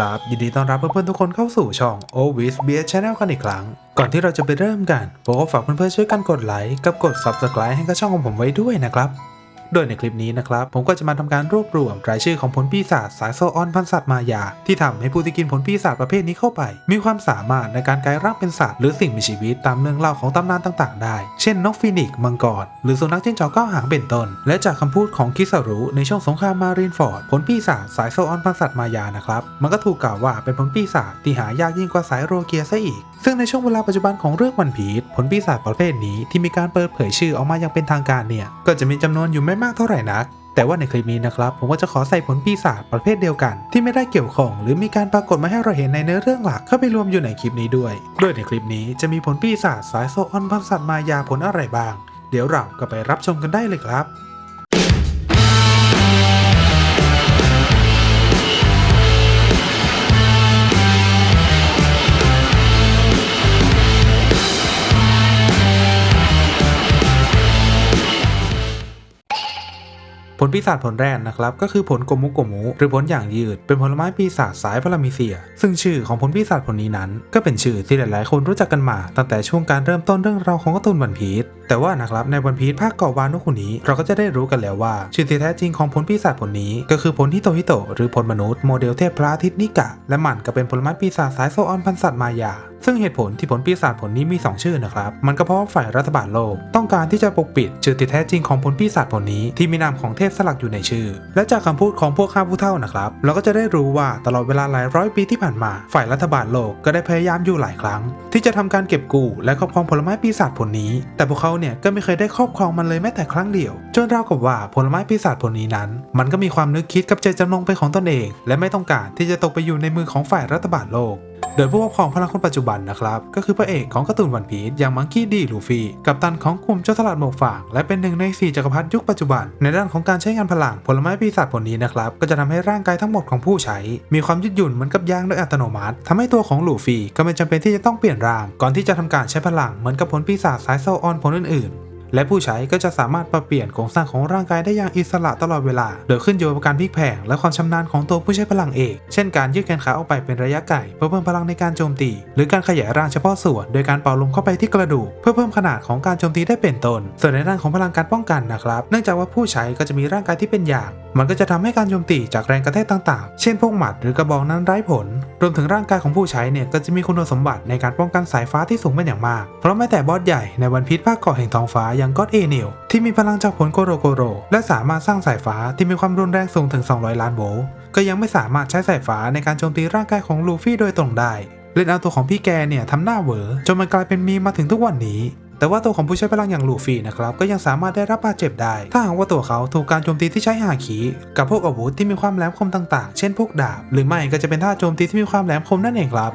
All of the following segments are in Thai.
ครับ ยินดีต้อนรับเพื่อนๆทุกคนเข้าสู่ช่อง o w i s Be A Channel กันอีกครั้ง ก่อนที่เราจะไปเริ่มกันผมก็ฝากเพื่อนๆช่วยกันกดไลค์กับกด Subscribe ให้กับช่องของผมไว้ด้วยนะครับ โดยในคลิปนี้นะครับ ผมก็จะมาทำการรวบรวมรายชื่อของผลปีศาจสายโซออนพันสัตว์มายา ที่ทำให้ผู้ที่กินผลปีศาจประเภทนี้เข้าไป มีความสามารถในการกลายร่างเป็นสัตว์หรือสิ่งมีชีวิตตามเรื่องเล่าของตำนานต่างๆ ได้ เช่นนกฟีนิกซ์มังกร หรือสุนัขจิ้งจอกเก้าหางเป็นต้น และจากคำพูดของคิสารุในช่วงสงครามมารีนฟอร์ดผลปีศาจสายโซออนพันสัตว์มายานะครับมันก็ถูกกล่าวว่าเป็นผลปีศาจที่หายากยิ่งกว่าสายโรเกียซะอีก ซึ่งในช่วงเวลาปัจจุบันของเรื่องวันพีชผลปีศาจประเภทนี้ที่มีการเปิดเผยชื่อออกมาอย่างเป็นทางการเนี่ยก็จะมีจำนวนอยู่ไม่มากเท่าไหร่นัก แต่ว่าในคลิปนี้นะครับ ผมก็จะขอใส่ผลปีศาจประเภทเดียวกัน ที่ไม่ได้เกี่ยวข้องหรือมีการปรากฏมาให้เราเห็นในเนื้อเรื่องหลักเข้าไปรวมอยู่ในคลิปนี้ด้วยโดยในคลิปนี้จะมีผลปีศาจสายโซออนพันสัตว์มายาผลอะไรบ้าง เดี๋ยวเราก็ไปรับชมกันได้เลยครับ ผลปีศาจผลแรกนะครับก็คือผลกมุกกมุหรือผลอย่างยืด เป็นผลไม้ปีศาจสายพารามิเซีย ซึ่งชื่อของผลปีศาจผลนี้นั้น ก็เป็นชื่อที่หลายๆ คนรู้จักกันมา ตั้งแต่ช่วงการเริ่มต้นเรื่องราวของการ์ตูนวันพีช แต่ว่านะครับในวันพีชภาคเกาะวานุคุนี้ เราก็จะได้รู้กันแล้วว่า ชื่อที่แท้จริงของผลปีศาจผลนี้ ก็คือผลฮิโตฮิโตหรือผลมนุษย์โมเดลเทพพระอาทิตย์นิกะ และมันก็เป็นผลไม้ปีศาจสายโซออนพันสัตว์มายาซึ่งเหตุผลที่ผลปีศาจผลนี้มี 2 ชื่อนะครับ มันก็เพราะฝ่ายรัฐบาลโลก ต้องการที่จะปกปิดชื่อที่แท้จริงของผลปีศาจผลนี้ที่มีนามของเทพสลักอยู่ในชื่อ และจากคำพูดของพวกข้าผู้เท่านะครับ เราก็จะได้รู้ว่าตลอดเวลาหลายร้อยปีที่ผ่านมา ฝ่ายรัฐบาลโลกก็ได้พยายามอยู่หลายครั้ง ที่จะทำการเก็บกู้และครอบครองผลไม้ปีศาจผลนี้ แต่พวกเขาเนี่ยก็ไม่เคยได้ครอบครองมันเลยแม้แต่ครั้งเดียว จนราวกับว่าผลไม้ปีศาจผลนี้นั้น มันก็มีความนึกคิดกับใจจำนงเป็นของตนเอง และไม่ต้องการที่จะตกไปอยู่ในมือของฝ่ายรัฐบาลโลก โดยผู้ปกครองพลังคนปัจจุบันนะครับ ก็คือพระเอกของการ์ตูนวันพีชอย่างมังกี้ดีลูฟี่กับตันของกลุ่มโจรสลัดหมวกฟางและเป็นหนึ่งในสี่จักรพรรดิยุคปัจจุบัน ในด้านของการใช้งานพลังผลไม้ปีศาจผลนี้นะครับก็จะทำให้ร่างกายทั้งหมดของผู้ใช้ มีความยืดหยุ่นเหมือนกับยางโดยอัตโนมัติทำให้ตัวของลูฟี่ก็ไม่จำเป็นที่จะต้องเปลี่ยนร่างก่อนที่จะทำการใช้พลังเหมือนกับผลปีศาจสายโซออนผลอื่นๆ และผู้ใช้ก็จะสามารถปรับเปลี่ยนโครงสร้างของร่างกายได้อย่างอิสระตลอดเวลา โดยขึ้นอยู่กับการพลิกแพงและความชำนาญของตัวผู้ใช้พลังเอง เช่นการยืดแขนขาออกไปเป็นระยะไกลเพื่อเพิ่มพลังในการโจมตี หรือการขยายร่างเฉพาะส่วน โดยการเป่าลมเข้าไปที่กระดูกเพื่อเพิ่มขนาดของการโจมตีได้เป็นต้น ส่วนในด้านของพลังการป้องกันนะครับ เนื่องจากว่าผู้ใช้ก็จะมีร่างกายที่เป็นอย่าง มันก็จะทำให้การโจมตีจากแรงกระแทกต่างๆ เช่นพวกหมัดหรือกระบอกนั้นไร้ผล รวมถึงร่างกายของผู้ใช้เนี่ยก็จะมีคุณสมบัติในการป้องกันสายฟ้าที่สูงเป็นอย่างมาก เพราะแม้แต่บอสใหญ่ในวันพีชภาคกาะแห่งท้องฟ้าย่างก็อดเอเนลที่มีพลังจากผลโกโรโกโร และสามารถสร้างสายฟ้าที่มีความรุนแรงสูงถึง 200 ล้านโวลต์ก็ยังไม่สามารถใช้สายฟ้าในการโจมตีร่างกายของลูฟี่โดยตรงได้ เล่นเอาตัวของพี่แกเนี่ยทำหน้าเหวอจนมันกลายเป็นมีมาถึงทุกวันนี้ แต่ว่าตัวของผู้ใช้พลังอย่างลูฟี่นะครับก็ยังสามารถได้รับบาดเจ็บได้ ถ้าหากว่าตัวเขาถูกการโจมตีที่ใช้ฮาคิกับพวกอาวุธที่มีความแหลมคมต่างๆ เช่นพวกดาบ หรือไม่ก็จะเป็นท่าโจมตีที่มีความแหลมคมนั่นเองครับ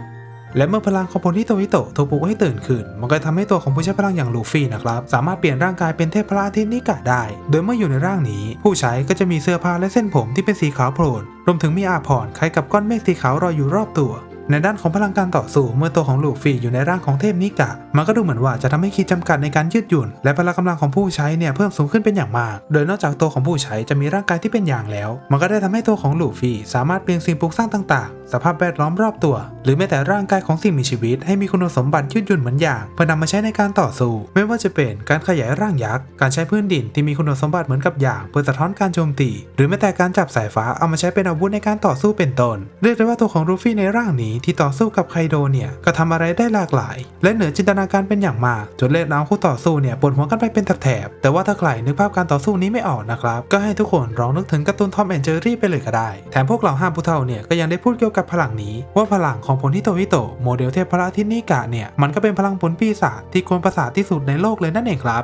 และเมื่อพลังของผลที่โตวิโตถูกปลุกให้ตื่นขึ้น มันก็ทำให้ตัวของผู้ใช้พลังอย่างลูฟี่นะครับ สามารถเปลี่ยนร่างกายเป็นเทพพระอาทิตย์นิกะได้ โดยเมื่ออยู่ในร่างนี้ ผู้ใช้ก็จะมีเสื้อผ้าและเส้นผมที่เป็นสีขาวโพลนรวมถึงมีอาภรณ์คล้ายกับก้อนเมฆสีขาวรอยอยู่รอบตัว ในด้านของพลังการต่อสู้เมื่อตัวของลูฟี่อยู่ในร่างของเทพนิกะ มันก็ดูเหมือนว่าจะทำให้ขีดจำกัดในการยืดหยุ่น และพละกำลังของผู้ใช้เนี่ยเพิ่มสูงขึ้นเป็นอย่างมาก โดยนอกจากตัวของผู้ใช้จะมีร่างกายที่เป็นอย่างแล้ว มันก็ได้ทำให้ตัวของลูฟี่สามารถเปลี่ยนสิ่งปลูกสร้างต่างๆ สภาพแวดล้อมรอบตัว หรือแม้แต่ร่างกายของสิ่งมีชีวิต ให้มีคุณสมบัติยืดหยุ่นเหมือนอย่าง เพื่อนำมาใช้ในการต่อสู้ ไม่ว่าจะเป็นการขยายร่างยักษ์การใช้พื้นดินที่มีคุณสมบัติเหมือนกับอย่าง เพื่อสะท้อนการโจมตี หรือแม้แต่การจับสายฟ้าเอามาใช้เป็นอาวุธในการต่อสู้เป็นต้น เรียกได้ว่าตัวของลูฟี่ในร่างนี้ที่ต่อสู้กับไคโดเนี่ยก็ทำอะไรได้หลากหลาย และเหนือจินตนาการเป็นอย่างมาก จนเล่นเอาคู่ต่อสู้เนี่ยปวดหัวกันไปเป็นแถบแต่ว่าถ้าใครนึกภาพการต่อสู้นี้ไม่ออกนะครับ ก็ให้ทุกคนลองนึกถึงการ์ตูนทอมแอนเจอรี่ไปเลยก็ได้ แถมพวกเราห้ามผู้เฒ่าเนี่ยก็ยังได้พูดเกี่ยวกับพลังนี้ ว่าพลังของผลฮิโตฮิโตโมเดลเทพพระทินิกะเนี่ยมันก็เป็นพลังผลปีศาจที่ควรประสาทที่สุดในโลกเลยนั่นเองครับ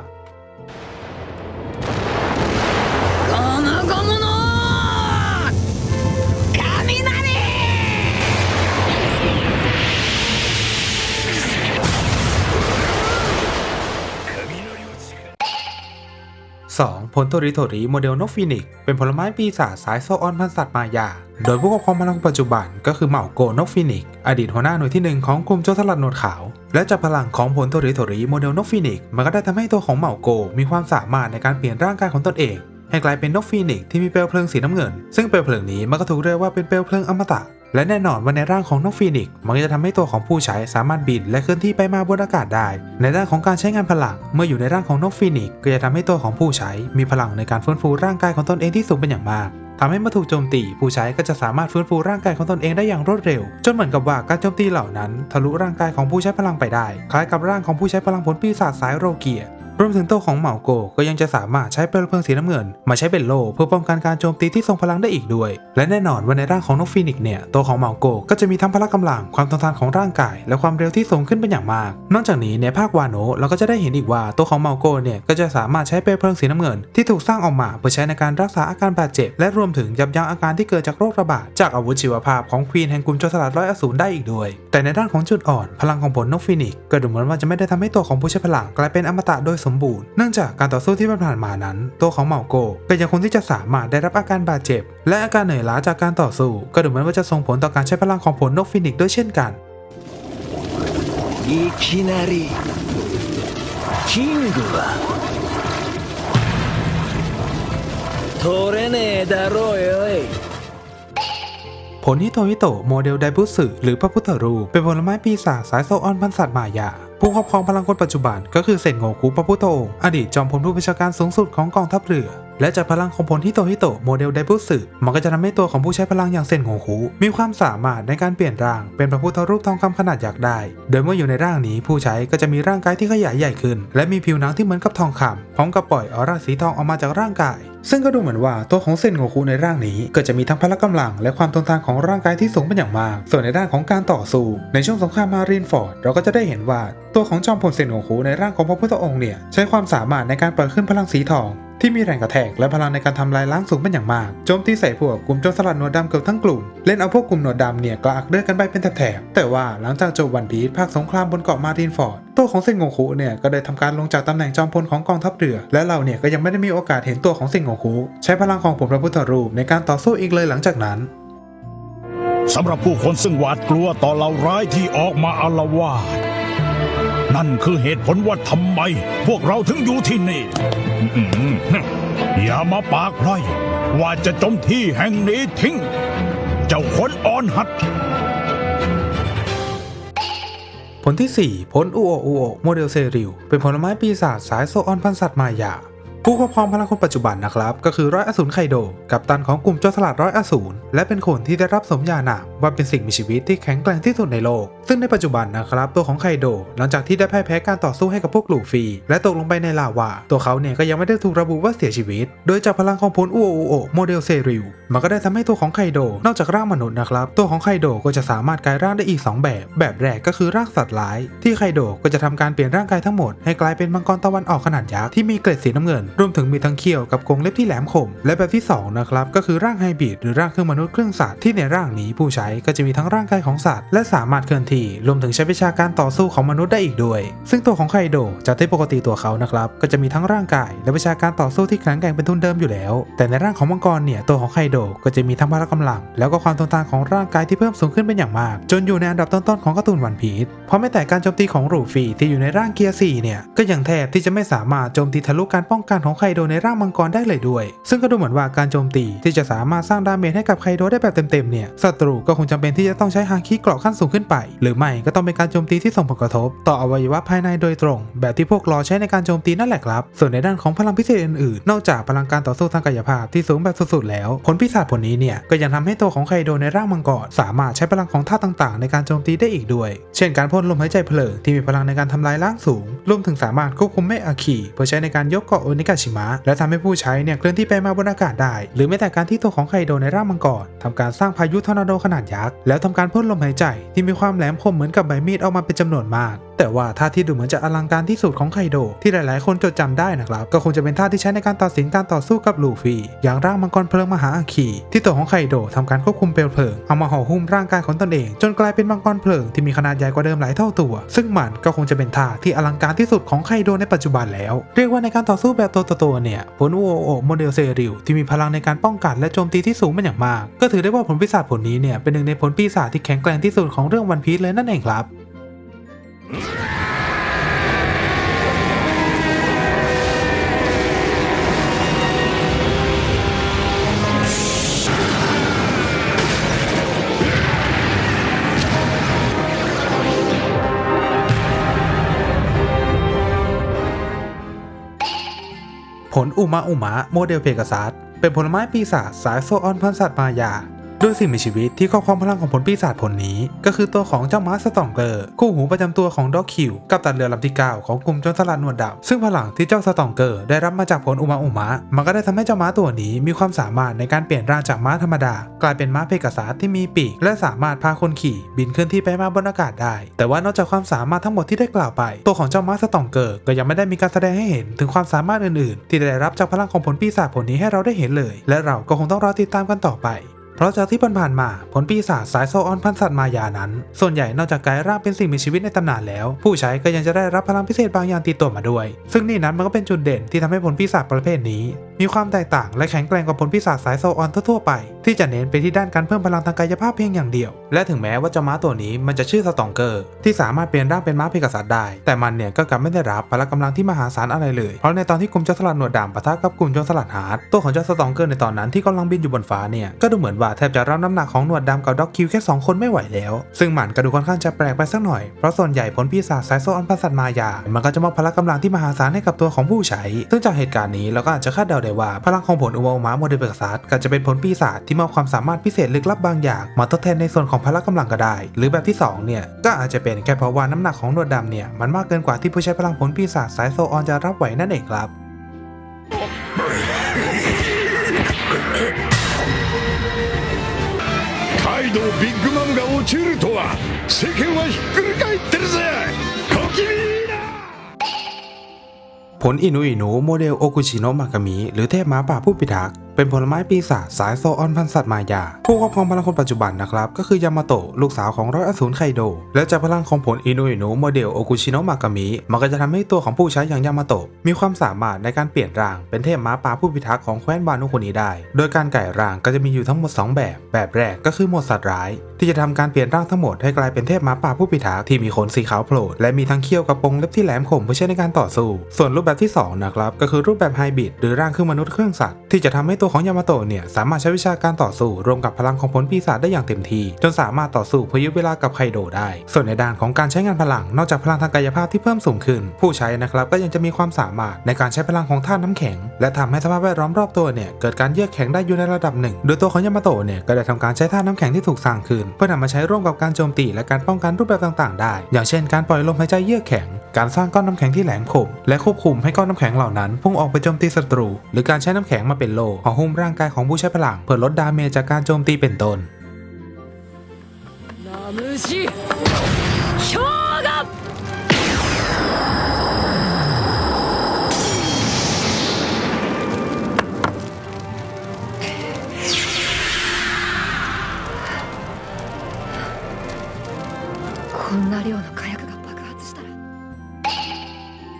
2. ผลโทริโทริโมเดลนกฟีนิก เป็นผลไม้ปีศาจสายโซออนพันสัตว์มายา โดยผู้ปกครองพลังปัจจุบันก็คือเหมาโกนกฟีนิก อดีตหัวหน้าหน่วยที่หนึ่งของกลุ่มโจรสลัดหนวดขาว และจากพลังของผลโทริโทริโมเดลนกฟีนิก มันก็ได้ทำให้ตัวของเหมาโกมีความสามารถในการเปลี่ยนร่างกายของตนเอง ให้กลายเป็นนกฟีนิกที่มีเปลวเพลิงสีน้ำเงิน ซึ่งเปลวเพลิงนี้มันก็ถูกเรียกว่าเป็นเปลวเพลิงอมตะ และแน่นอนว่าในร่างของนกฟีนิกซ์มันก็จะทำให้ตัวของผู้ใช้สามารถบินและเคลื่อนที่ไปมาบนอากาศได้ ในด้านของการใช้งานพลังเมื่ออยู่ในร่างของนกฟีนิกซ์ก็จะทำให้ตัวของผู้ใช้มีพลังในการฟื้นฟูร่างกายของตนเองที่สูงเป็นอย่างมากทำให้เมื่อถูกโจมตี ผู้ใช้ก็จะสามารถฟื้นฟูร่างกายของตนเองได้อย่างรวดเร็ว จนเหมือนกับว่าการโจมตีเหล่านั้น ทะลุร่างกายของผู้ใช้พลังไปได้ คล้ายกับร่างของผู้ใช้พลังผลปีศาจสายโรเกีย รวมถึงตัวของเหมาโกก็ยังจะสามารถใช้เปลวเพลิงสีน้ำเงิน มาใช้เป็นโล่เพื่อป้องกันการโจมตีที่ทรงพลังได้อีกด้วย และแน่นอนว่าในร่างของนกฟีนิกเนี่ยตัวของเหมาโกก็จะมีทั้งพละกำลังความทนทานของร่างกาย และความเร็วที่สูงขึ้นเป็นอย่างมาก นอกจากนี้ในภาควาโนเราก็จะได้เห็นอีกว่าตัวของเหมาโกเนี่ยก็จะสามารถใช้เปลวเพลิงสีน้ำเงิน ที่ถูกสร้างออกมาเพื่อใช้ในการรักษาอาการบาดเจ็บ และรวมถึงยับยั้งอาการที่เกิดจากโรคระบาดจากอาวุธชีวภาพของควีนแห่งกลุ่มโจรสลัดร้อยอสูรได้อีกด้วย แต่ในด้านของจุดอ่อน พลังของผลนกฟีนิกก็ดูเหมือนว่าจะไม่ได้ทำให้ตัวของผู้ใช้พลังกลายเป็นอมตะโดยสบูรณ์เนื่องจากการต่อสู้ที่ผ่านมานั้น ตัวของเหมาโกก็ยังคงที่จะสามารถได้รับอาการบาดเจ็บ และอาการเหนื่อยล้าจากการต่อสู้ ก็ดูเหมือนว่าจะส่งผลต่อการใช้พลังของผลนกฟีนิกซ์ด้วยเช่นกัน いきなりキングは取れねえだろうよい ผลฮิโตฮิโตโมเดลไดบุสึหรือพระพุทธรูปเป็นผลไม้ปีศาจสายโซออนพันสัตว์มายาผู้ครอบครองพลังคนปัจจุบันก็คือเซนโงคุพระพุทธองค์อดีตจอมพลผู้บัญชาการสูงสุดของกองทัพเรือ และจากพลังของผลฮิโตฮิโตะโมเดลไดบุสึมันก็จะทำให้ตัวของผู้ใช้พลังอย่างเซนโงคุมีความสามารถในการเปลี่ยนร่างเป็นพระพุทธรูปทองคำขนาดยักษ์ได้ โดยเมื่ออยู่ในร่างนี้ผู้ใช้ก็จะมีร่างกายที่ขยายใหญ่ขึ้น และมีผิวหนังที่เหมือนกับทองคำพร้อมกับปล่อยออร่าสีทองออกมาจากร่างกาย ซึ่งก็ดูเหมือนว่าตัวของเซนโงคุในร่างนี้ ก็จะมีทั้งพละกำลัง และความทนทานของร่างกายที่สูงเป็นอย่างมาก ส่วนในด้านของการต่อสู้ในช่วงสงครามมารีนฟอร์ดเราก็จะได้เห็นว่าตัวของจอมพลเซนโงคุในร่างของพระพุทธองค์เนี่ยใช้ความสามารถในการปล่อยขึ้นพลังสีทอง ที่มีแรงกระแทกและพลังในการทำลายล้างสูงเป็นอย่างมาก โจมตีใส่พวกกลุ่มโจรสลัดหนวดดำเกือบทั้งกลุ่ม เล่นเอาพวกกลุ่มหนวดดำเนี่ยกระอักเลือดกันไปเป็นแถบๆแต่ว่าหลังจากจบวันพีชภาคสงครามบนเกาะมารีนฟอร์ดตัวของเซนโงคุเนี่ยก็ได้ทำการลงจากตำแหน่งจอมพลของกองทัพเรือ และเราเนี่ยก็ยังไม่ได้มีโอกาสเห็นตัวของเซนโงคุใช้พลังของผลพระพุทธรูปในการต่อสู้อีกเลยหลังจากนั้นสำหรับผู้คนซึ่งหวาดกลัวต่อเหล่าร้ายที่ออกมาอาละวาด นั่นคือเหตุผลว่าทำไม พวกเราถึงอยู่ที่นี่อื้อย่ามาปากไพร่ว่าจะจมที่แห่งนี้ทิ้ง เจ้าคนอ่อนหัด ผลที่ 4 ผลอูโออูโอโมเดลเซริวเป็นผลไม้ปีศาจสายโซออนพันสัตว์มายา ผู้ครอบครองพลังคนปัจจุบันนะครับ ก็คือร้อยอสูรไคโด กับตันของกลุ่มโจรสลัดร้อยอสูรและเป็นคนที่ได้รับสมญานามว่าเป็นสิ่งมีชีวิตที่แข็งแกร่งที่สุดในโลก ซึ่งในปัจจุบันนะครับ ตัวของไคโด หลังจากที่ได้พ่ายแพ้การต่อสู้ให้กับพวกลูฟี่ และตกลงไปในลาวา ตัวเขาเนี่ยก็ยังไม่ได้ถูกระบุว่าเสียชีวิต โดยจากพลังของผลอูโอโอโมเดลเซริวมันก็ได้ทำให้ตัวของไคโดนอกจากร่างมนุษย์นะครับตัวของไคโดก็จะสามารถกลายร่างได้อีก 2 แบบ แบบแรกก็คือร่างสัตว์ร้าย ที่ไคโดก็จะทำการเปลี่ยนร่างกายทั้งหมดให้กลายเป็นมังกรตะวันออกขนาดยักษ์ที่มีเกล็ดสีน้ำเงินรวมถึงมีทั้งเขี้ยวกับกรงเล็บที่แหลมคม และแบบที่สองนะครับ ก็คือร่างไฮบริดหรือร่างเครื่องมนุษย์เครื่องสัตว์ที่ในร่างนี้ผู้ใช้ก็จะมีทั้งร่างกายของสัตว์และสามารถเคลื่อนที่รวมถึงใช้วิชาการต่อสู้ของมนุษย์ได้อีกด้วย ซึ่งตัวของไคโดจากที่ปกติตัวเขานะครับก็จะมีทั้งร่างกายและวิชาการต่อสู้ที่แข็งแกร่งเป็นทุนเดิมอยู่แล้ว แต่ในร่างของมังกรเนี่ยตัวของไคโดก็จะมีทั้งพละกำลัง แล้วก็ความทนทานของร่างกายที่เพิ่มสูงขึ้นเป็นอย่างมาก จนอยู่ในอันดับต้นๆของการ์ตูนวันพีชเพราะไม่แต่การโจมตีของรูฟี่ที่อยู่ในร่างเกียร์4เนี่ยก็ยังแทบที่จะไม่สามารถโจมตีทะลุการป้องกันของไคโดในร่างมังกรได้เลยด้วย ซึ่งก็ดูเหมือนว่าการโจมตีที่จะสามารถสร้างดาเมจให้กับไคโดได้แบบเต็มๆเนี่ยศัตรูก็คงจำเป็นที่จะต้องใช้ฮาคิเกราะขั้นสูงขึ้นไป หรือไม่ก็ต้องเป็นการโจมตีที่ส่งผลกระทบ ต่ออวัยวะภายในโดยตรง แบบที่พวกลอใช้ในการโจมตีนั่นแหละครับ ส่วนในด้านของพลังพิเศษอื่นๆ นอกจากพลังการต่อสู้ทางกายภาพที่สูงแบบสุดๆแล้ว ผลพิศาจผลนี้เนี่ยก็ยังทำให้ตัวของไคโดในร่างมังกรสามารถใช้พลังของธาตุต่างๆ ในการโจมตีได้อีกด้วย เช่นการพ่นลมหายใจเพลิงที่มีพลังในการทำลายล้างสูงรวมถึงสามารถควบคุมเมฆอาคีเพื่อใช้ในการยกเกาะโอนิกาชิมะ และทำให้ผู้ใช้เนี่ยเคลื่อนที่ไปมาบนอากาศได้ หรือแม้แต่การที่ตัวของไคโดในร่างมังกรทำการสร้างพายุทอร์นาโดขนาดยักษ์แล้วทำการพ่นลมหายใจที่มีความแหลมคมเหมือนกับใบมีดออกมาเป็นจำนวนมาก แต่ว่าท่าที่ดูเหมือนจะอลังการที่สุดของไคโด ที่หลายๆ คนจดจำได้นะครับ ก็คงจะเป็นท่าที่ใช้ในการตัดสินการต่อสู้กับลูฟี่ อย่างร่างมังกรเพลิงมหาอาคี ที่ตัวของไคโดทำการควบคุมเปลวเพลิง เอามาห่อหุ้มร่างกายของตนเอง จนกลายเป็นมังกรเพลิงที่มีขนาดใหญ่กว่าเดิมหลายเท่าตัว ซึ่งมันก็คงจะเป็นท่าที่อลังการที่สุดของไคโดในปัจจุบันแล้ว เรียกว่าในการต่อสู้แบบตัวต่อตัวเนี่ยผลอูโอโอโมเดลเซริวที่มีพลังในการป้องกันและโจมตีที่สูงเป็นอย่างมาก ก็ถือได้ว่าผลปีศาจผลนี้เนี่ยเป็นหนึ่งในผลปีศาจที่แข็งแกร่งที่สุดของเรื่องวันพีซเลยนั่นเองครับ ผลอุมาอุมาโมเดลเพกาซัสเป็นผลไม้ปีศาจสายโซออนพันสัตว์มายา ด้วยสิ่งมีชีวิตที่ครอบครองพลังของผลปีศาจผลนี้ ก็คือตัวของเจ้าม้าสตองเกอร์ คู่หูประจำตัวของด็อกคิวกับตันเรือลำที่9ของกลุ่มจนสลัดหนวดดำซึ่งพลังที่เจ้าสตองเกอร์ได้รับมาจากผลอุมาอุมะมันก็ได้ทำให้เจ้าม้าตัวนี้มีความสามารถในการเปลี่ยนร่างจากม้าธรรมดา กลายเป็นม้าเพกาซัสที่มีปีก และสามารถพาคนขี่บินเคลื่อนที่ไปมาบนอากาศได้ แต่ว่านอกจากความสามารถทั้งหมดที่ได้กล่าวไป ตัวของเจ้าม้าสตองเกอร์ก็ยังไม่ได้มีการแสดงให้เห็นถึงความสามารถอื่นๆ ที่ได้รับจากพลังของผลปีศาจผลนี้ให้เราได้เห็นเลย และเราก็คงต้องรอติดตามกันต่อไป ราะจากที่ผ่านๆมา ผลปีศาจสายโซออนพันสัตว์มายานั้น ส่วนใหญ่นอกจากกลายร่างเป็นสิ่งมีชีวิตในตำนานแล้ว ผู้ใช้ก็ยังจะได้รับพลังพิเศษบางอย่างติดตัวมาด้วย ซึ่งนี่นั้นมันก็เป็นจุดเด่นที่ทำให้ผลปีศาจประเภทนี้มีความแตกต่างและแข็งแกร่งกว่าผลปีศาจสายโซออนทั่วๆไป ที่จะเน้นไปที่ด้านการเพิ่มพลังทางกายภาพเพียงอย่างเดียว และถึงแม้ว่าเจ้าม้าตัวนี้มันจะชื่อสตองเกอร์ ที่สามารถเปลี่ยนร่างเป็นม้าเพกาซัสได้ แต่มันเนี่ยก็กลับไม่ได้รับพละกำลังที่มหาศาลอะไรเลย เพราะในตอนที่กลุ่มโจรสลัดหนวดดำปะทะกับกลุ่มจรสลัดฮาร์ดตัวของเจ้าสตองเกอร์ในตอนนั้นที่กำลังบินอยู่บนฟ้าเนี่ยก็ดูเหมือนว่าแทบจะรับน้ำหนักของหนวดดำกับด็อกคิวแค่สองคนไม่ไหวแล้ว ซึ่งมันก็ดูค่อนข้างจะแปลกไปสักหน่อยเพราะส่วนใหญ่ผลปีศาจสายโซออนพัสัตมายา มันก็จะมอบพละกำลังที่มหาศาลให้กับตัวของผู้ใช้ซึ่งจากเหตุการณ์นี้เราก็อาจจะคาดเดาได้ว่าพลังของผลอุโมงค์ม้าโมเดลเบกซัสก็จะเป็นผลปีศาจที่มอบความสามารถพิเศษลึกลับบางอย่างมาทดแทนในส่วนของพละกำลังก็ได้ หรือแบบที่สองเนี่ยก็อาจจะเป็นแค่เพราะว่าน้ำหนักของหนวดดำเนี่ยมันมากเกินกว่าที่ผู้ใช้พลังผลปีศาจสายโซออนจะรับไหวนั่นเองครับ カイドウビッグマムが落ちるとは世間はひっくり返ってるぜ ผลอินุอินุโมเดลโอกุชิโนะมากามิหรือเทพม้าป่าผู้พิทักษ์เป็นผลไม้ปีศาจสายโซออนพันสัตว์มายา ผู้ครอบครองพลังคนปัจจุบันนะครับ ก็คือยามาโตะลูกสาวของร้อยอสูรไคโด และจากพลังของผลอินุอินุโมเดลโอกุชิโนะมากามิ มันก็จะทำให้ตัวของผู้ใช้อย่างยามาโตะมีความสามารถในการเปลี่ยนร่าง เป็นเทพม้าป่าผู้พิทักษ์ของแคว้นวานุคุนีได้ โดยการไก่ร่างก็จะมีอยู่ทั้งหมด 2 แบบ แบบแรกก็คือหมดสัตว์ร้าย ที่จะทำการเปลี่ยนร่างทั้งหมดให้กลายเป็นเทพม้าป่าผู้พิทักษ์ที่มีขนสีขาวโผล่และมีทั้งเขี้ยวกระปงเล็บที่แหลมคมเพื่อใช้ในการต่อสู้ ส่วนรูปแบบที่สองนะครับก็คือรูปแบบไฮบริดหรือร่างครึ่งมนุษย์ครึ่งสัตว์ที่จะทำให้ตัวของยามาโตะเนี่ยสามารถใช้วิชาการต่อสู้รวมกับพลังของผลปีศาจได้อย่างเต็มที่จนสามารถต่อสู้เพื่อยึดเวลากับไคโดได้ ส่วนในด้านของการใช้งานพลังนอกจากพลังทางกายภาพที่เพิ่มสูงขึ้น ผู้ใช้นะครับก็ยังจะมีความสามารถในการใช้พลังของธาตุน้ำแข็ง และทำให้สภาพแวดล้อมรอบตัวเนี่ยเกิดการเยือกแข็งได้อยู่ในระดับหนึ่ง โดยตัวของยามาโตะเนี่ยก็ได้ทำการใช้ธาตุน้ำแข็งที่ถูกสร้างขึ้น เพื่อนำมาใช้ร่วมกับการโจมตีและการป้องกันรูปแบบต่างๆ ได้ อย่างเช่น การปล่อยลมหายใจเยือกแข็งการสร้างก้อนน้ำแข็งที่แหลมคมและควบคุมให้ก้อนน้ำแข็งเหล่านั้นพุ่งออกไปโจมตีศัตรู หรือการใช้น้ำแข็งมาเป็นโล่ของหุ้มร่างกายของผู้ใช้พลังเพื่อลดดาเมจจากการโจมตีเป็นต้น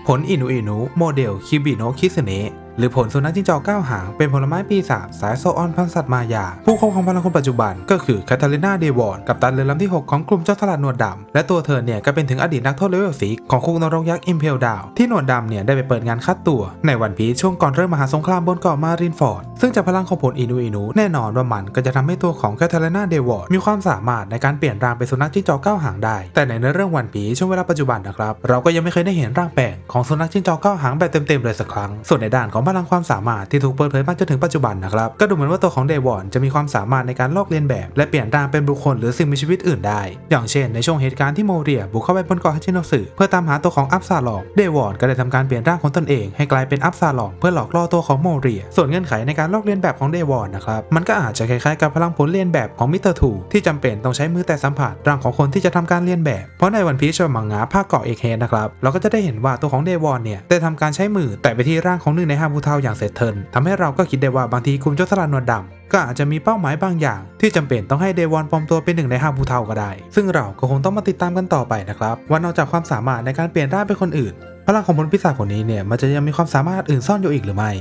ผลอินุอินุโมเดลคิบิโนคิสเน หรือผลสุนัขจิ้งจอกเก้าหางเป็นผลไม้ปีศาจสายโซออนพันสัตว์มายา ผู้ครอบครองพลังคนปัจจุบัน ก็คือแคทเธอรีนาเดวอนกับตันเรือลำที่ 6 ของกลุ่มเจ้าสลัดหนวดดำและตัวเธอเนี่ยก็เป็นถึงอดีตนักโทษเลเวลสีของคุกนรกยักษ์อิมเพลดาวที่หนวดดำเนี่ยได้ไปเปิดงานคัดตัว ในวันพีชช่วงก่อนเริ่มมหาสงครามบนเกาะมารินฟอร์ดซึ่งจากพลังของผลอินุอินุแน่นอนว่ามันก็จะทำให้ตัวของแคทเธอรีนาเดวอนมีความสามารถในการเปลี่ยนร่างเป็นสุนัขจิ้งจอกเก้าหางได้ แต่ในเนื้อเรื่องวันพีชช่วงเวลาปัจจุบันนะครับเราก็ยังไม่เคยได้เห็นร่างแปลงของสุนัขจิ้งจอกเก้าหางแบบเต็มๆเลยสักครั้งส่วนในด้านของพลังความสามารถที่ถูกเปิดเผยมาจนถึงปัจจุบันนะครับก็ดูเหมือนว่าตัวของเดวอนจะมีความสามารถในการลอกเลียนแบบ และเปลี่ยนร่างเป็นบุคคลหรือสิ่งมีชีวิตอื่นได้ อย่างเช่น ในช่วงเหตุการณ์ที่โมเรียบุกเข้าไปบนเกาะฮัชิโนสึเพื่อตามหาตัวของอัพซาลอมเดวอนก็ได้ทำการเปลี่ยนร่างของตนเองให้กลายเป็นอัพซาลอมเพื่อหลอกล่อตัวของโมเรีย ส่วนเงื่อนไขในการลอกเลียนแบบของเดวอนนะครับมันก็อาจจะคล้ายๆกับพลังผลเลียนแบบของมิสเตอร์ทูที่จำเป็นต้องใช้มือแต่สัมผัสร่างของคนที่จะทำการเลียนแบบเพราะในวันพีชมังงะภาคเกาะเอกเฮดนะครับเราก็จะได้เห็นว่าตัวของเดวอนเนี่ยได้ทำการใช้มือแตะไปที่ร่างของหนึ่งในห้าผู้เฒ่าอย่างเซตเทิร์นทำให้เราก็คิดได้ว่าบางทีกลุ่มโจรสลัดหนวดดำก็อาจจะมีเป้าหมายบางอย่าง ที่จำเป็นต้องให้เดวอนปลอมตัวเป็นหนึ่งในห้าผู้เฒ่าก็ได้ ซึ่งเราก็คงต้องมาติดตามกันต่อไปนะครับว่านอกจากความสามารถในการเปลี่ยนร่างเป็นคนอื่นพลังของมนุษย์ปีศาจคนนี้เนี่ยมันจะยังมีความสามารถอื่นซ่อนอยู่อีกหรือไม่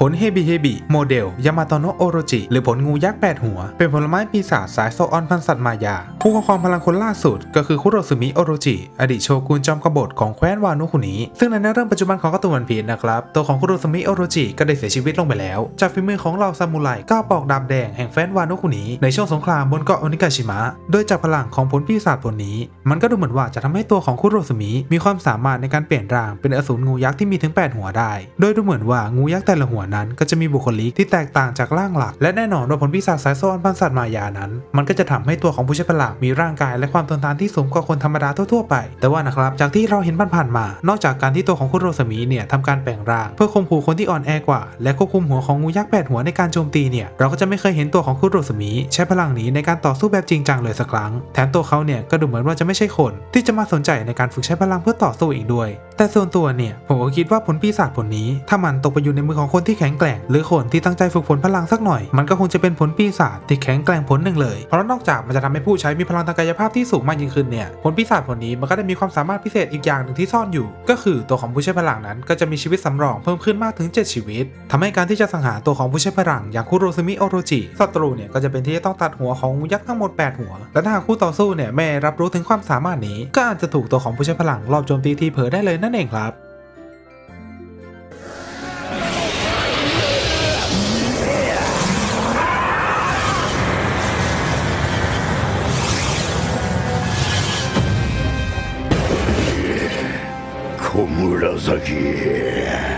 ผลเฮบิเฮบิโมเดลยามาโตโนะโอโรจิ หรือผลงูยักษ์แปดหัว เป็นผลไม้ปีศาจสายโซออนพันสัตว์มายา ผู้ครอบครองพลังคนล่าสุด ก็คือคุโรสึมิโอโรจิ อดีตโชกุนจอมกบฏของแคว้นวานุคุนิซึ่งในเรื่องปัจจุบันของการ์ตูนวันพีนะครับ ตัวของคุโรสึมิโอโรจิก็ได้เสียชีวิตลงไปแล้ว จากฝีมือของเหล่าซามูไรก้าวปอกดาบแดงแห่งแคว้นวานุคุนิในช่วงสงครามบนเกาะโอนิกาชิมะ โดยจากพลังของผลปีศาจผลนี้ มันก็ดูเหมือนว่าจะทำให้ตัวของคุโรสึมิมีความสามารถในการเปลี่ยนร่างเป็นอสูรงูยักษ์ที่มีถึง 8 หัวได้ โดยดูเหมือนว่างูยักษ์แต่ละหัวนั้นก็จะมีบุคลิกที่แตกต่างจากร่างหลัก และแน่นอนว่าผลปีศาจสายโซอนพันสัตว์มายานั้น มันก็จะทำให้ตัวของผู้ใช้พลังมีร่างกายและความทนทานที่สูงกว่าคนธรรมดาทั่วๆไป แต่ว่านะครับจากที่เราเห็นผ่านๆมา นอกจากการที่ตัวของคุณโรสมิเนี่ยทำการแปลงร่าง เพื่อข่มขู่คนที่อ่อนแอกว่า และควบคุมหัวของงูยักษ์แปดหัวในการโจมตีเนี่ยเราก็จะไม่เคยเห็นตัวของคุณโรสมิใช้พลังนี้ในการต่อสู้แบบจริงจังเลยสักครั้ง แถมตัวเขาเนี่ยก็ดูเหมือนว่าจะไม่ใช่คน ที่จะมาสนใจในการฝึกใช้พลังเพื่อต่อสู้อีกด้วยแต่ส่วนตัวเนี่ยผมก็คิดว่าผลปีศาจผลนี้ ถ้ามันตกไปอยู่ในมือของคนที่แข็งแกร่ง หรือคนที่ตั้งใจฝึกฝนพลังสักหน่อย มันก็คงจะเป็นผลปีศาจที่แข็งแกร่งผลหนึ่งเลย เพราะนอกจากมันจะทำให้ผู้ใช้มีพลังทางกายภาพที่สูงมากยิ่งขึ้นเนี่ยผลปีศาจผลนี้มันก็ได้มีความสามารถพิเศษอีกอย่างหนึ่งที่ซ่อนอยู่ ก็คือตัวของผู้ใช้พลังนั้น ก็จะมีชีวิตสำรองเพิ่มขึ้นมากถึง 7 ชีวิตทำให้การที่จะสังหารตัวของผู้ใช้พลังอย่างคุโรซมิโอโรจิศัตรูเนี่ยก็จะเป็นที่จะต้องตัดหัวของยักษ์ทั้งหมด 8 หัว และถ้าคู่ต่อสู้เนี่ยไม่รับรู้ถึงความสามารถนี้ ก็อาจจะถูกตัวของผู้ใช้พลังรอบโจมตีทีเผลอได้เลยนั่นเองครับ小紫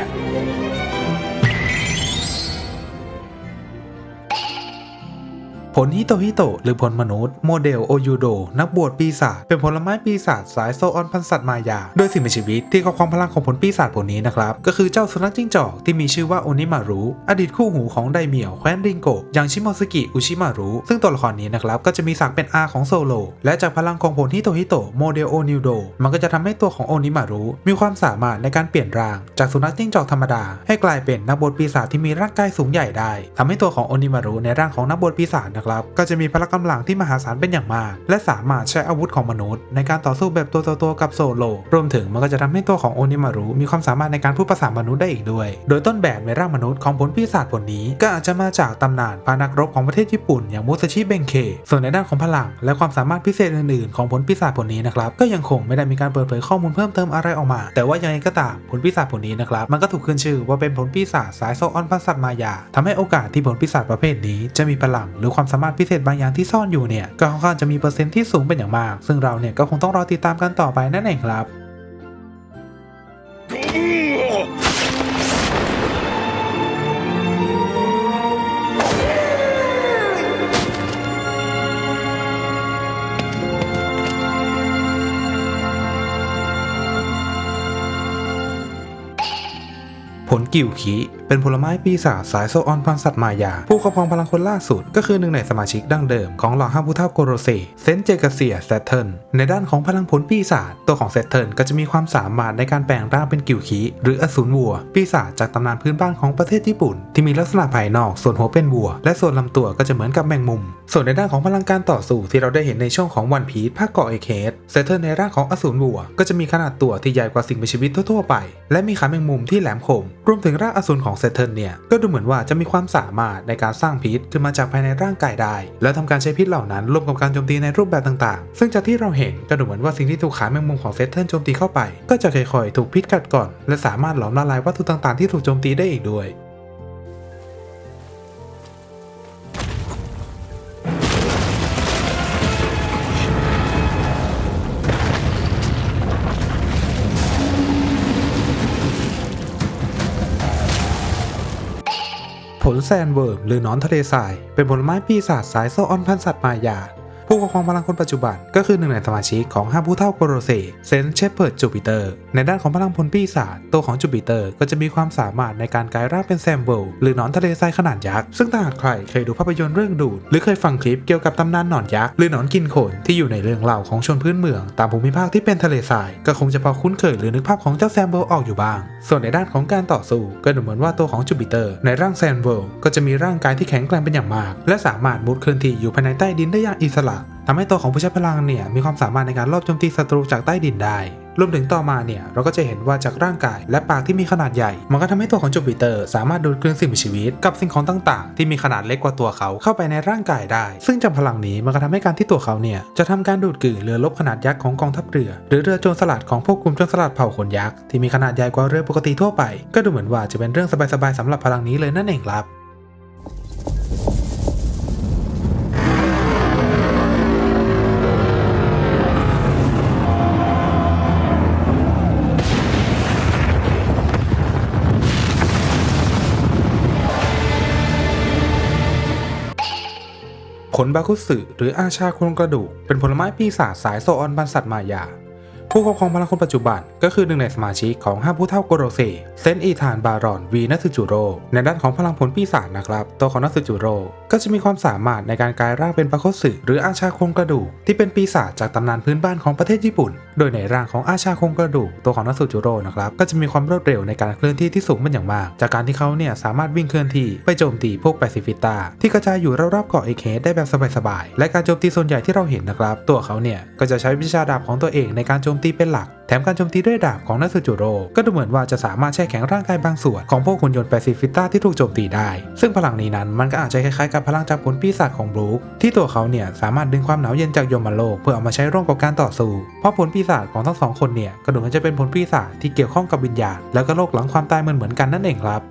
ผลฮิโตฮิโตหรือผลมนุษย์โมเดลโอยูโดนักบวชปีศาจเป็นผลไม้ปีศาจสายโซออนพันสัตว์มายา โดยสิ่งมีชีวิตที่ครอบครองพลังของผลปีศาจผลนี้นะครับ ก็คือเจ้าสุนัขจิ้งจอกที่มีชื่อว่าโอนิมารุอดีตคู่หูของไดเมียวแคว้นริงโกะอย่างชิโมสกิอุชิมารุซึ่งตัวละครนี้นะครับก็จะมีศักดิ์เป็นอาของโซโล และจากพลังของผลฮิโตฮิโตโมเดลโอนิโดมันก็จะทำให้ตัวของโอนิมารุมีความสามารถในการเปลี่ยนร่าง จากสุนัขจิ้งจอกธรรมดา ให้กลายเป็นนักบวชปีศาจที่มีร่างกายสูงใหญ่ได้ทำให้ตัวของโอนิมารุในร่างของนักบวชปีศาจนะครับ ก็จะมีพละกำลังที่มหาศาลเป็นอย่างมาก และสามารถใช้อาวุธของมนุษย์ ในการต่อสู้แบบตัวต่อตัวกับโซโล รวมถึงมันก็จะทำให้ตัวของโอนิมารุมีความสามารถในการพูดภาษามนุษย์ได้อีกด้วย โดยต้นแบบในร่างมนุษย์ของผลปีศาจผลนี้ ก็อาจจะมาจากตำนานพานักรบของประเทศญี่ปุ่น อย่างมุสชิเบงเค ส่วนในด้านของพลัง และความสามารถพิเศษอื่นๆ ของผลปีศาจผลนี้นะครับก็ยังคงไม่ได้มีการเปิดเผยข้อมูลเพิ่มเติมอะไรออกมา แต่ว่ายังไงก็ตามผลปีศาจผลนี้นะครับมันก็ถูกขึ้นชื่อว่าเป็นผลปีศาจสายโซออนพันสัตมายาทำให้โอกาสที่ผลปีศาจประเภทนี้จะมีพลังหรือความสามารถพิเศษบางอย่างที่ซ่อนอยู่เนี่ยก็ค่อนข้างจะมีเปอร์เซ็นต์ที่สูงเป็นอย่างมาก ซึ่งเราเนี่ยก็คงต้องรอติดตามกันต่อไปนั่นเองครับผลกิวขี เป็นผลไม้ปีศาจสายโซออนพันสัตว์มายา ผู้ครอบครองพลังคนล่าสุด ก็คือหนึ่งในสมาชิกดั้งเดิมของเหล่าห้าผู้เท่าโกโรเซเซนเจกเซียแซตเทิลในด้านของพลังผลปีศาจตัวของแซตเทิลก็จะมีความสามารถในการแปลงร่างเป็นกิวขีหรืออสูรวัว ปีศาจจากตำนานพื้นบ้านของประเทศญี่ปุ่น ที่มีลักษณะภายนอกส่วนหัวเป็นวัว และส่วนลำตัวก็จะเหมือนกับแมงมุม ส่วนในด้านของพลังการต่อสู้ที่เราได้เห็นในช่วงของวันพีชภาคเกาะเอเคสเซตเทิลในร่างของอสูรวัว ก็จะมีขนาดตัวที่ใหญ่กว่าสิ่งมีชีวิตทั่วๆไป และมีขาแมงมุมที่แหลมคม รวมถึงร่างอสูรของเซเทิลเนี่ย ก็ดูเหมือนว่าจะมีความสามารถในการสร้างพิษขึ้นมาจากภายในร่างกายได้ และทำการใช้พิษเหล่านั้นร่วมกับการโจมตีในรูปแบบต่างๆ ซึ่งจากที่เราเห็นก็ดูเหมือนว่าสิ่งที่ถูกขาแมงมุมของเซเทิลโจมตีเข้าไป ก็จะค่อยๆ ถูกพิษกัดก่อน และสามารถหลอมละลายวัตถุต่างๆที่ถูกโจมตีได้อีกด้วย ผลแซนเวิร์มหรือหนอนทะเลทราย เป็นผลไม้ปีศาจสายโซออนพันธสัตว์มายา ผู้ปกครองพลังคนปัจจุบัน ก็คือหนึ่งในสมาชิกของห้าผู้เท่าโกโรเซเซนเชปเปิร์ดจูปิเตอร์ ในด้านของพลังพลปีศาจตัวของจูปิเตอร์ก็จะมีความสามารถในการกลายร่างเป็นแซมเบิลหรือหนอนทะเลทรายขนาดยักษ์ ซึ่งถ้าหากใครเคยดูภาพยนตร์เรื่องดูดหรือเคยฟังคลิปเกี่ยวกับตำนานหนอนยักษ์หรือหนอนกินคนที่อยู่ในเรื่องเล่าของชนพื้นเมือง ตามภูมิภาคที่เป็นทะเลทรายก็คงจะพอคุ้นเคยหรือนึกภาพของเจ้าแซมเบิลออกอยู่บ้าง ส่วนในด้านของการต่อสู้ก็ดูเหมือนว่าตัวของจูปิเตอร์ในร่างแซมเบิลก็จะมีร่างกายที่แข็งแกร่งเป็นอย่างมาก และสามารถมุดเคลื่อนที่อยู่ภายในใต้ดินได้อย่างอิสระ ทำให้ตัวของผู้ใช้พลังเนี่ยมีความสามารถในการลอบโจมตีศัตรูจากใต้ดินได้ รวมถึงต่อมาเนี่ยเราก็จะเห็นว่าจากร่างกายและปากที่มีขนาดใหญ่ มันก็ทำให้ตัวของจูปิเตอร์ สามารถดูดกลืนสิ่งมีชีวิต กับสิ่งของต่าง ๆ ที่มีขนาดเล็กกว่าตัวเขาเข้าไปในร่างกายได้ ซึ่งจากพลังนี้มันก็ทำให้การที่ตัวเขาเนี่ยจะทำการดูดกลืนเรือรบขนาดยักษ์ของกองทัพเรือ หรือเรือโจรสลัดของพวกกลุ่มโจรสลัดเผ่าขนยักษ์ที่มีขนาดใหญ่กว่าเรือปกติทั่วไป ก็ดูเหมือนว่าจะเป็นเรื่องสบายๆสำหรับพลังนี้เลยนั่นเองครับ ผลบาคุสึหรืออาชาโครงกระดูก เป็นผลไม้ปีศาจสายโซออนบันสัตมายา ผู้ครอบครองพลังคนปัจจุบัน ก็คือหนึ่งในสมาชิกของห้าผู้เท่าโกโรเซเซนอีธานบารอนวีนัสึจูโร่ในด้านของพลังผลปีศาจนะครับ ตัวของนัสึจูโร่ก็จะมีความสามารถในการกลายร่างเป็นบาคุสึหรืออาชาโครงกระดูกที่เป็นปีศาจจากตำนานพื้นบ้านของประเทศญี่ปุ่น โดยในร่างของอาชาโครงกระดูกตัวของนัสึจูโร่นะครับก็จะมีความรวดเร็วในการเคลื่อนที่ที่สูงเป็นอย่างมาก จากการที่เขาเนี่ยสามารถวิ่งเคลื่อนที่ไปโจมตีพวกแปซิฟิตาที่กระจายอยู่รอบๆเกาะเอเคสได้แบบสบายๆและการโจมตีส่วนใหญ่ที่เราเห็นนะครับตัวเขาเนี่ยก็จะใช้วิชาดาบของตัวเองในการโจมตีเป็นหลัก แถมการโจมตีด้วยดาบของนัสึจูโร่ก็ดูเหมือนว่าจะสามารถแช่แข็งร่างกายบางส่วนของพวกหุ่นยนต์แปซิฟิต้าที่ถูกโจมตีได้ ซึ่งพลังนี้นั้นมันก็อาจจะคล้ายๆกับพลังจากผลปีศาจของบรูคที่ตัวเขาเนี่ยสามารถดึงความหนาวเย็นจากยมโลกเพื่อเอามาใช้ร่วมกับการต่อสู้ เพราะผลปีศาจของทั้งสองคนเนี่ยก็ดูเหมือนจะเป็นผลปีศาจที่เกี่ยวข้องกับวิญญาณแล้วก็โลกหลังความตายเหมือนเหมือนๆกันนั่นเองครับ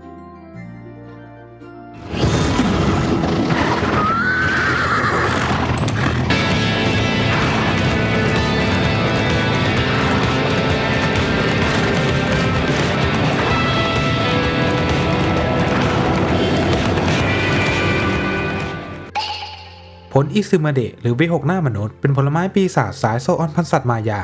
ผลอิซึมาเดะหรือวิหกหน้ามนุษย์เป็นผลไม้ปีศาจสายโซออนพันสัตว์มายา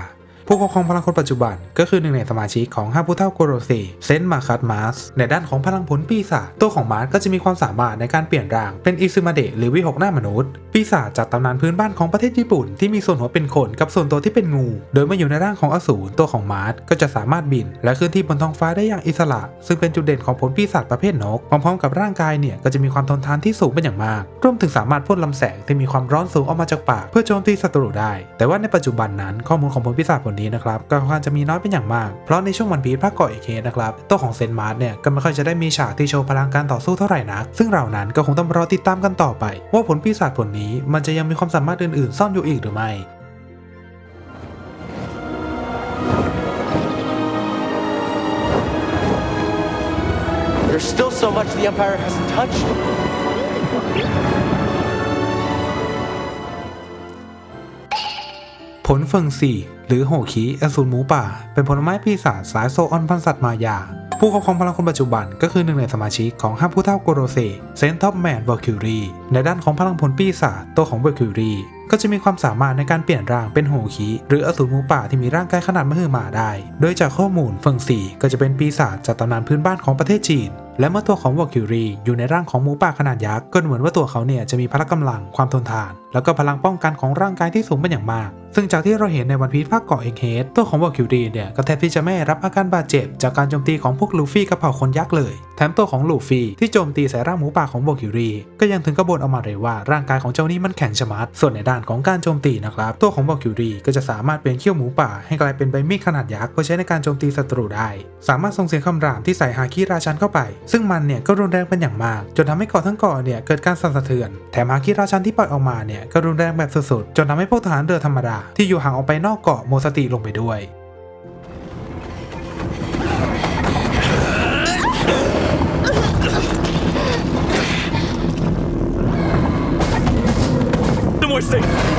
ผู้ครอบครองพลังคนปัจจุบัน ก็คือหนึ่งในสมาชิกของห้าผู้เท่าโกโรเซเซนมาคัตมาสในด้านของพลังผลปีศาจตัวของมาร์สก็จะมีความสามารถในการเปลี่ยนร่างเป็นอิซึมาเดะหรือวิหกหน้ามนุษย์ ปีศาจจากตำนานพื้นบ้านของประเทศญี่ปุ่น ที่มีส่วนหัวเป็นคนกับส่วนตัวที่เป็นงู โดยเมื่ออยู่ในร่างของอสูรตัวของมาร์สก็จะสามารถบิน และเคลื่อนที่บนท้องฟ้าได้อย่างอิสระ ซึ่งเป็นจุดเด่นของผลปีศาจประเภทนกพร้อมๆกับร่างกายเนี่ยก็จะมีความทนทานที่สูงเป็นอย่างมากรวมถึงสามารถพ่นลำแสงที่มีความร้อนสูงออกมาจากปาก เพื่อโจมตีศัตรูได้ แต่ว่าในปัจจุบันนั้นข้อมูลของผลปีศาจผลนี้นะครับก็ค่อนข้างจะมีน้อยเป็นอย่างมาก เพราะในช่วงวันพีชภาคเกาะเอเคนะครับตัวของเซนมาร์สเนี่ยก็ไม่ค่อยจะได้มีฉากที่โชว์พลังการต่อสู้เท่าไหร่นัก ซึ่งเรานั้นก็คงต้องรอติดตามกันต่อไป ว่าผลปีศาจผลนี้มันจะยังมีความสามารถอื่นๆ ซ่อนอยู่อีกหรือไม่ There's still so much the Empire hasn't touched. ผลเฟิงซีหรือโหคีอสูรหมูป่า เป็นผลไม้ปีศาจสายโซออนพันสัตว์มายา ผู้ครอบครองพลังคนปัจจุบันก็คือหนึ่งในสมาชิกของห้าผู้เท่าโกโรเซเซนท็อปแมนเวอลคิวรีในด้านของพลังผลปีศาจตัวของเวอลคิวรีก็จะมีความสามารถในการเปลี่ยนร่างเป็นโหคีหรืออสูรหมูป่าที่มีร่างกายขนาดมหึมาได้ โดยจากข้อมูลเฟิงซีก็จะเป็นปีศาจจากตำนานพื้นบ้านของประเทศจีนและเมื่อตัวของวอลคิวรีอยู่ในร่างของหมูป่าขนาดยักษ์ก็เหมือนว่าตัวเขาเนี่ยจะมีพละกำลังความทนทาน แล้วก็พลังป้องกันของร่างกายที่สูงเป็นอย่างมาก ซึ่งจากที่เราเห็นในวันพีชภาคเกาะเอกเฮดตัวของวอลคิวรีเนี่ยก็แทบที่จะไม่รับอาการบาดเจ็บ จากการโจมตีของพวกลูฟี่กับเผ่าคนยักษ์เลย แถมตัวของลูฟี่ที่โจมตีใส่ร่างหมูป่าของวอลคิวรีก็ยังถึงกระบวนออกมาเลยว่าร่างกายของเจ้านี่มันแข็งชะมัด ส่วนในด้านของการโจมตีนะครับตัวของวอลคิวรีก็จะสามารถเปลี่ยนเขี้ยวหมูป่า ให้กลายเป็นใบมีดขนาดยักษ์เพื่อใช้ในการโจมตีศัตรูได้ สามารถส่งเสียงคำรามที่ใส่ฮาคิราชันเข้าไปซึ่งมันเนี่ยก็รุนแรงเป็นอย่างมาก จนทำให้เกาะทั้งเกาะเนี่ยเกิดการสั่นสะเทือน แถมฮาคิราชันที่ปล่อยออกมาเนี่ยก็รุนแรงแบบสุดๆ จนทำให้พวกทหารเรือธรรมดาที่อยู่ห่างออกไปนอกเกาะโมสติลงไปด้วย The more safe.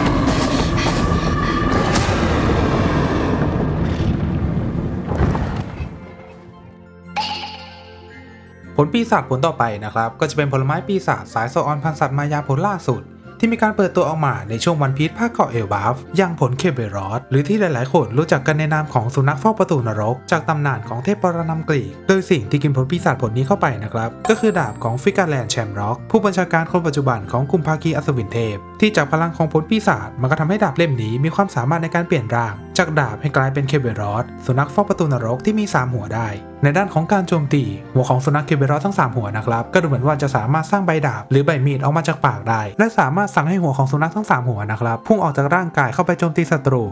ผลปีศาจผลต่อไปนะครับ ก็จะเป็นผลไม้ปีศาจสายโซออนพันสัตว์มายาผลล่าสุด ที่มีการเปิดตัวออกมาในช่วงวันพีชภาคเกาะเอลบาฟอย่างผลเคเบรอสหรือที่หลายๆ คนรู้จักกันในนามของสุนัขเฝ้าประตูนรก จากตำนานของเทพปรนำกรีก โดยสิ่งที่กินผลปีศาจผลนี้เข้าไปนะครับ ก็คือดาบของฟิกาแลนแชมร็อก ผู้บัญชาการคนปัจจุบันของกลุ่มภาคีอัศวินเทพ ที่จากพลังของผลปีศาจมันก็ทำให้ดาบเล่มนี้มีความสามารถในการเปลี่ยนร่างจากดาบให้กลายเป็นเคเบรอสสุนัขเฝ้าประตูนรกที่มี 3 หัวได้ ในด้านของการโจมตี หัวของสุนัขเคเบรอสทั้ง 3 หัวนะครับ ก็ดูเหมือนว่าจะสามารถสร้างใบดาบหรือใบมีดออกมาจากปากได้ และสามารถสั่งให้หัวของสุนัขทั้ง 3 หัวนะครับพุ่งออกจากร่างกายเข้าไปโจมตีศัตรู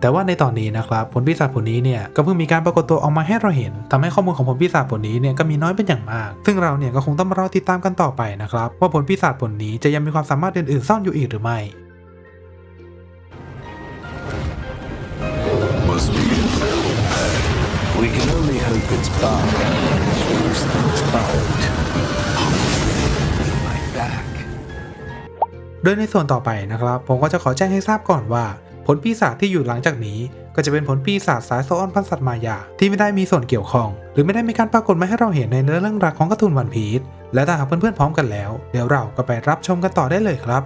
แต่ว่าในตอนนี้นะครับผลปีศาจผลนี้เนี่ยก็เพิ่งมีการปรากฏตัวออกมาให้เราเห็นทำให้ข้อมูลของผลปีศาจผลนี้เนี่ยก็มีน้อยเป็นอย่างมาก ซึ่งเราเนี่ยก็คงต้องมารอติดตามกันต่อไปนะครับว่าผลปีศาจผลนี้จะยังมีความสามารถอื่นๆซ่อนอยู่อีกหรือไม่ Must be. We can only hope it's bound. Worse than it's bound. My back. โดยในส่วนต่อไปนะครับ ผมก็จะขอแจ้งให้ทราบก่อนว่า ผลปีศาจที่อยู่หลังจากนี้ ก็จะเป็นผลปีศาจสายโซออนพันสัตว์มายา ที่ไม่ได้มีส่วนเกี่ยวข้อง หรือไม่ได้มีการปรากฏมาให้เราเห็นในเนื้อเรื่องราวของการ์ตูนวันพีชและถ้าหากเพื่อนๆพร้อมกันแล้ว เดี๋ยวเราก็ไปรับชมกันต่อได้เลยครับ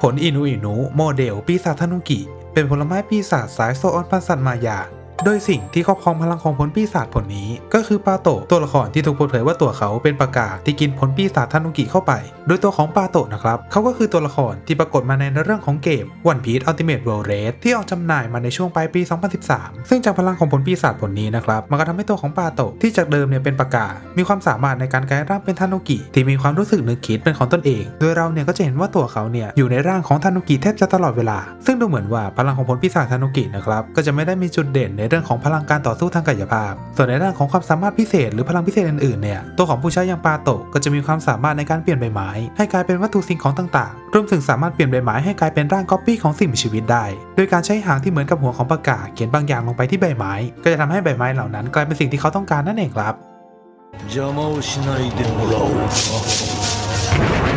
ผลอินุอินุโมเดลปีศาจทานุกิ เป็นผลไม้ปีศาจสายโซออนพันสัตว์มายา โดยสิ่งที่ครอบครองพลังของผลปีศาจผลนี้ ก็คือปาโตะตัวละครที่ถูกเปิดเผยว่าตัวเขาเป็นปากกาที่กินผลปีศาจทานุกิเข้าไป โดยตัวของปาโตะนะครับเขาก็คือตัวละครที่ปรากฏมาในเรื่องของเกม One Piece Ultimate World Raid ที่ออกจำหน่ายมาในช่วงปลายปี 2013 ซึ่งจากพลังของผลปีศาจผลนี้นะครับมันก็ทำให้ตัวของปาโตะที่จากเดิมเนี่ยเป็นปากกา มีความสามารถในการกลายร่างเป็นทานุกิที่มีความรู้สึกนึกคิดเป็นของตนเอง โดยเราเนี่ยก็จะเห็นว่าตัวเขาเนี่ยอยู่ในร่างของทานุกิแทบจะตลอดเวลา ซึ่งดูเหมือนว่าพลังของผลปีศาจทานุกินะครับก็จะไม่ได้มีจุดเด่นในเรื่องของพลังการต่อสู้ทางกายภาพ ส่วนในด้านของความสามารถพิเศษหรือพลังพิเศษอื่นๆเนี่ยตัวของผู้ใช้อย่างปาโตะก็จะมีความสามารถในการเปลี่ยนใบไม้ ให้กลายเป็นวัตถุสิ่งของต่างๆ รวมถึงสามารถเปลี่ยนใบไม้ให้กลายเป็นร่างก๊อปปี้ของสิ่งมีชีวิตได้ โดยการใช้หางที่เหมือนกับหัวของปากกาเขียนบางอย่างลงไปที่ใบไม้ ก็จะทำให้ใบไม้เหล่านั้นกลายเป็นสิ่งที่เขาต้องการนั่นเองครับ 邪魔をしないでもらおうか。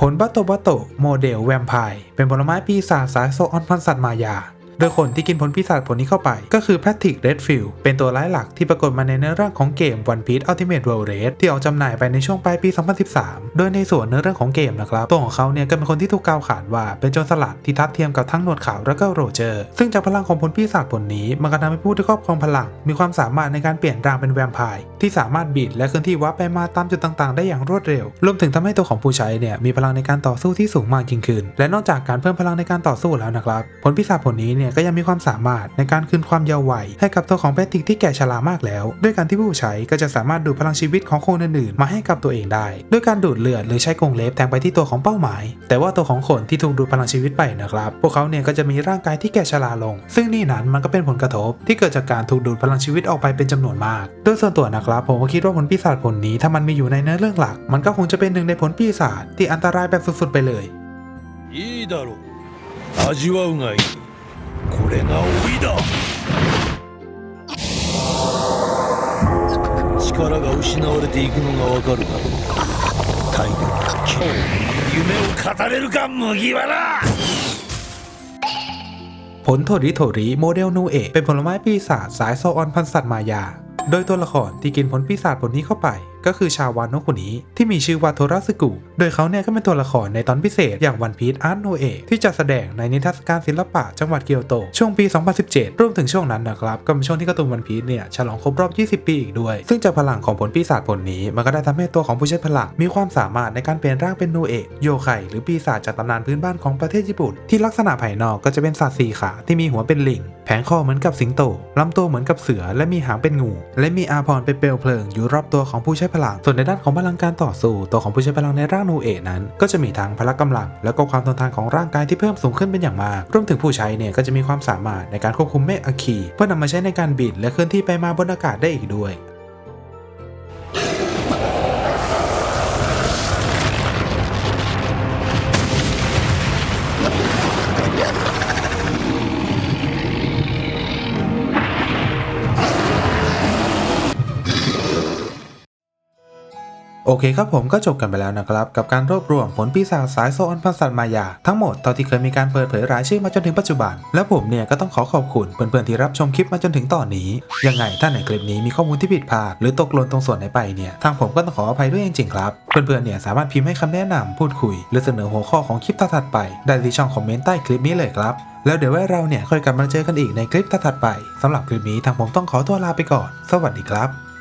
ผลบัตโตบัตโตโมเดลแวมไพร์เป็นผลไม้ปีศาจสายโซออนพันสัตว์มายา โดยคนที่กินผลปีศาจผลนี้เข้าไป ก็คือแพทริกเรดฟิลเป็นตัวร้ายหลักที่ปรากฏมาในเนื้อเรื่องของเกม One Piece Ultimate World Raid ที่ออกจำหน่ายไปในช่วงปลายปี 2013 โดยในส่วนเนื้อเรื่องของเกมนะครับตัวของเขาเนี่ยก็เป็นคนที่ถูกกล่าวขานว่าเป็นโจรสลัดที่ทัดเทียมกับทั้งหนวดขาวและก็โรเจอร์ ซึ่งจากพลังของผลปีศาจผลนี้มันก็ทำให้ผู้ที่ครอบครองพลัง มีความสามารถในการเปลี่ยนร่างเป็นแวมไพร์ที่สามารถบิดและเคลื่อนที่วับไปมาตามจุดต่างๆ ได้อย่างรวดเร็ว รวมถึงทำให้ตัวของผู้ใช้เนี่ยมีพลังในการต่อสู้ที่สูงมากยิ่งขึ้น และนอกจากการเพิ่มพลังในการต่อสู้แล้วนะครับผลปีศาจผลนี้เนีก็ยังมีความสามารถในการคืนความเยาว์วัยให้กับตัวของแพทริกที่แก่ชรามากแล้ว ด้วยการที่ผู้ใช้ก็จะสามารถดูดพลังชีวิตของคนอื่นๆ มาให้กับตัวเองได้ ด้วยการดูดเลือดหรือใช้กรงเล็บแทงไปที่ตัวของเป้าหมาย แต่ว่าตัวของคนที่ถูกดูดพลังชีวิตไปนะครับ พวกเขาเนี่ยก็จะมีร่างกายที่แก่ชราลง ซึ่งนี่นั้นมันก็เป็นผลกระทบที่เกิดจากการถูกดูดพลังชีวิตออกไปเป็นจำนวนมาก โดยส่วนตัวนะครับผมก็คิดว่าผลปีศาจผลนี้ถ้ามันมีอยู่ในเนื้อเรื่องหลัก มันก็คงจะเป็นหนึ่งในผลปีศาจที่อันตรายแบบสุดๆไปเลย いいだろう。味わうがいい。 これが老いだ。力が失われていくのがわかるだろう。体力今日夢を語れるか麦わら ผลโทริโทริโมเดลนูเอะเป็นผลไม้ปีศาจสายโซออนพันสัตว์มายา โดยตัวละครที่กินผลปีศาจผลนี้เข้าไป ก็คือชาวานโนคนนี้ที่มีชื่อว่าโทรัสกุ โดยเขาเนี่ยก็เป็นตัวละครในตอนพิเศษอย่างวันพี e อาร์ตโนเอะที่จะแสดงในนิทรรศการศิลปะจังหวัดเกียวโต ช่วงปี 2017 รวมถึงช่วงนั้นนะครับก็เป็นช่วงที่การ์ตูนวันพี e เนี่ยฉลองครบรอบ 20 ปีอีกด้วย ซึ่งจากพลังของผลปีศาจผลนี้ มันก็ได้ทำให้ตัวของผู้ใช้พลังมีความสามารถในการเปลี่ยนร่างเป็นโนเอะโยไคหรือปีศาจจากตำนานพื้นบ้านของประเทศญี่ปุ่น ที่ลักษณะภายนอกก็จะเป็นสัตว์สี่ขาที่มีหัวเป็นลิงแผงคอเหมือนกับสิงโตลำตัวเหมือนกับเสือและมีหางเป็นงู และมีอาพรเป็นเปลวเพลิงอยู่รอบตัวของผู้ใช้พลัง ส่วนในด้านของพลังการต่อสู้ ตัวของผู้ใช้พลังในร่างนูเอะนั้น ก็จะมีทั้งพละกำลัง และก็ความทนทานของร่างกายที่เพิ่มสูงขึ้นเป็นอย่างมาก รวมถึงผู้ใช้เนี่ยก็จะมีความสามารถในการควบคุมเมฆอัคคีเพื่อนำมาใช้ในการบินและเคลื่อนที่ไปมาบนอากาศได้อีกด้วย อเคครับผมก็จบกันไปแล้วนะครับกับการรวบรวมผลปีศาจสายโซอันพันสัตมายา ทั้งหมดเท่าที่เคยมีการเปิดเผยรายชื่อมาจนถึงปัจจุบัน แล้วผมเนี่ยก็ต้องขอขอบคุณเพื่อนๆที่รับชมคลิปมาจนถึงตอนนี้ ยังไงถ้าในคลิปนี้มีข้อมูลที่ผิดพลาดหรือตกหล่นตรงส่วนไหนไปเนี่ยทางผมก็ต้องขออภัยด้วยจริงๆครับเพื่อนๆเนี่ยสามารถพิมพ์ให้คำแนะนำพูดคุย หรือเสนอหัวข้อของคลิปถัดไป ได้ที่ช่องคอมเมนต์ใต้คลิปนี้เลยครับแล้วเดี๋ยวไว้เราเนี่ยค่อยกลับมาเจอกันอีกในคลิปถัดไปสำหรับคลิปนี้ทางผมต้องขอตัวลาไปก่อน สวัสดีครับ